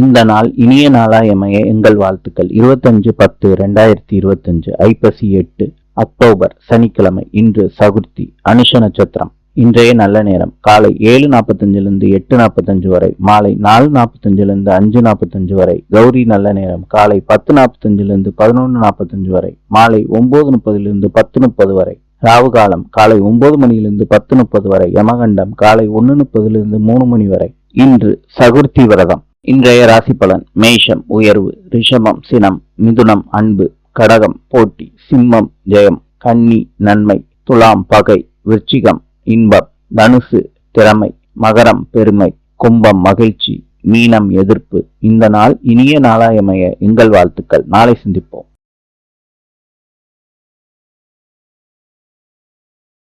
இந்த நாள் இனிய நாளாயமைய எங்கள் வாழ்த்துக்கள். இருபத்தஞ்சு பத்து ரெண்டாயிரத்தி இருபத்தஞ்சு ஐப்பசி எட்டு அக்டோபர் சனிக்கிழமை இன்று சகுர்த்தி அனுஷ நட்சத்திரம். இன்றைய நல்ல நேரம் காலை ஏழு நாற்பத்தஞ்சிலிருந்து எட்டு நாற்பத்தஞ்சு வரை மாலை நாலு நாற்பத்தஞ்சிலிருந்து அஞ்சு நாற்பத்தஞ்சு வரை கௌரி நல்ல நேரம் காலை பத்து நாற்பத்தஞ்சிலிருந்து பதினொன்று நாற்பத்தஞ்சு வரை மாலை ஒன்பது முப்பதிலிருந்து பத்து முப்பது வரை. ராவு காலம் காலை ஒன்பது மணியிலிருந்து பத்து முப்பது வரை யமகண்டம் காலை ஒன்று முப்பதிலிருந்து மூணு மணி வரை. இன்று சகுர்த்தி விரதம். இன்றைய ராசி பலன் மேஷம் உயர்வு ரிஷமம் சினம் மிதுனம் அன்பு கடகம் போட்டி சிம்மம் ஜெயம் கன்னி நன்மை துலாம் பகை விருச்சிகம் இன்பம் தனுசு திறமை மகரம் பெருமை கும்பம் மகிழ்ச்சி மீனம் எதிர்ப்பு. இந்த நாள் இனிய நாளாயமைய எங்கள் வாழ்த்துக்கள். நாளை சிந்திப்போம்.